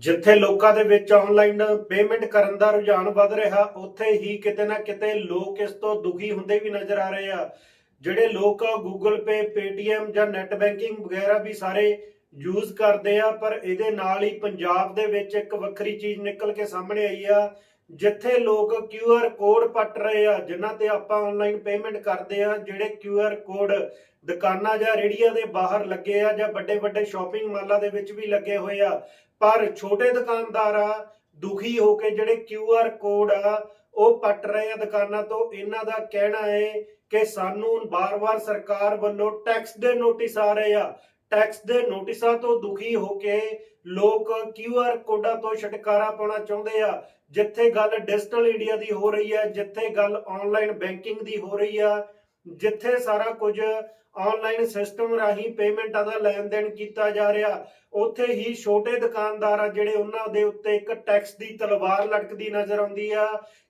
ਜਿੱਥੇ ਲੋਕਾਂ ਦੇ ਵਿੱਚ ਆਨਲਾਈਨ ਪੇਮੈਂਟ ਕਰਨ ਦਾ ਰੁਝਾਨ ਵੱਧ ਰਿਹਾ, ਉੱਥੇ ਹੀ ਕਿਤੇ ਨਾ ਕਿਤੇ ਲੋਕ ਇਸ ਤੋਂ ਦੁਖੀ ਹੁੰਦੇ ਵੀ ਨਜ਼ਰ ਆ ਰਹੇ ਆ। ਜਿਹੜੇ ਲੋਕ Google Pay, Paytm ਜਾਂ ਨੈਟ ਬੈਂਕਿੰਗ ਵਗੈਰਾ ਵੀ ਸਾਰੇ ਯੂਜ਼ ਕਰਦੇ ਆ, ਪਰ ਇਹਦੇ ਨਾਲ ਹੀ ਪੰਜਾਬ ਦੇ ਵਿੱਚ ਇੱਕ ਵੱਖਰੀ ਚੀਜ਼ ਨਿਕਲ ਕੇ ਸਾਹਮਣੇ ਆਈ ਆ ਜਿੱਥੇ ਲੋਕ QR ਕੋਡ ਪੱਟ ਰਹੇ ਆ, ਜਿਨ੍ਹਾਂ ਤੇ ਆਪਾਂ ਆਨਲਾਈਨ ਪੇਮੈਂਟ ਕਰਦੇ ਆ, ਜਿਹੜੇ QR ਕੋਡ ਦੁਕਾਨਾਂ ਜਾਂ ਰੇੜੀਆਂ ਦੇ ਬਾਹਰ ਲੱਗੇ ਆ ਜਾਂ ਵੱਡੇ ਵੱਡੇ ਸ਼ਾਪਿੰਗ ਮਾਲਾਂ ਦੇ ਵਿੱਚ ਵੀ ਲੱਗੇ ਹੋਏ ਆ, ਪਰ ਛੋਟੇ ਦੁਕਾਨਦਾਰ ਆ, ਦੁਖੀ ਹੋ ਕੇ ਜਿਹੜੇ QR ਕੋਡ ਆ, ਉਹ ਪੱਟ ਰਹੇ ਆ ਦੁਕਾਨਾਂ ਤੋਂ। ਇਹਨਾਂ ਦਾ ਕਹਿਣਾ ਹੈ ਕਿ ਸਾਨੂੰ ਬਾਰ-ਬਾਰ ਸਰਕਾਰ ਵੱਲੋਂ ਟੈਕਸ ਦੇ ਨੋਟਿਸ ਆ ਰਹੇ ਆ। ਟੈਕਸ ਦੇ ਨੋਟਿਸਾਂ ਤੋਂ ਦੁਖੀ ਹੋ ਕੇ ਲੋਕ QR ਕੋਡਾਂ ਤੋਂ ਛੁਟਕਾਰਾ ਪਾਉਣਾ ਚਾਹੁੰਦੇ ਆ। ਜਿੱਥੇ ਗੱਲ ਡਿਜੀਟਲ ਇੰਡੀਆ ਦੀ ਹੋ ਰਹੀ ਹੈ, ਜਿੱਥੇ ਗੱਲ ਆਨਲਾਈਨ ਬੈਂਕਿੰਗ ਦੀ ਹੋ ਰਹੀ ਆ ਜਿੱਥੇ ਸਾਰਾ ਕੁਝ ਆਨਲਾਈਨ ਸਿਸਟਮ ਰਾਹੀਂ ਪੇਮੈਂਟਾਂ ਦਾ ਲੈਣ ਦੇਣ ਕੀਤਾ ਜਾ ਰਿਹਾ, ਉੱਥੇ ਹੀ ਛੋਟੇ ਦੁਕਾਨਦਾਰ ਆ ਜਿਹੜੇ ਉਹਨਾਂ ਦੇ ਉੱਤੇ ਇੱਕ ਟੈਕਸ ਦੀ ਤਲਵਾਰ ਲਟਕਦੀ ਨਜ਼ਰ ਆਉਂਦੀ ਆ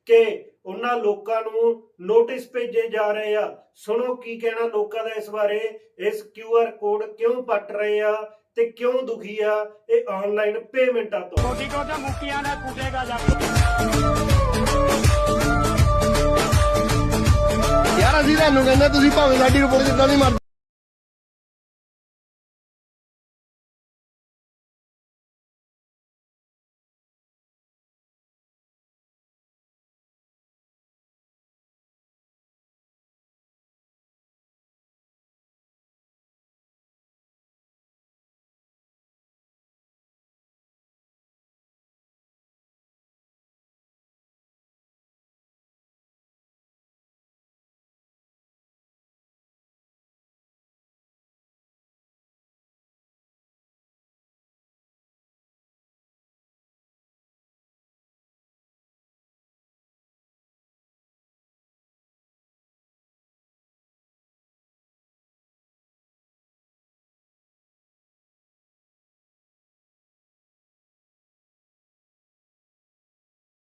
ਕਿ ਉਹਨਾਂ ਲੋਕਾਂ ਨੂੰ ਨੋਟਿਸ ਭੇਜੇ ਜਾ ਰਹੇ ਆ। ਸੁਣੋ ਕੀ ਕਹਿਣਾ ਲੋਕਾਂ ਦਾ ਇਸ ਬਾਰੇ। ਇਸ QR ਕੋਡ ਕਿਉਂ ਪੱਟ ਰਹੇ ਆ ਤੇ ਕਿਉਂ ਦੁਖੀ ਆ? ਇਹ ਆਨਲਾਈਨ ਪੇਮੈਂਟਾਂ ਤੋਂ ਕੋਟੀ ਕੋਟਾ ਮੁੱਕੀਆਂ ਨੇ ਕੁੱਟੇਗਾ ਜਾ ਅਸੀਂ ਤੁਹਾਨੂੰ ਕਹਿੰਦੇ ਤੁਸੀਂ ਭਾਵੇਂ ਸਾਡੀ ਰਿਪੋਰਟ ਜਿੱਦਾਂ ਦੀ ਮਰਜ਼ੀ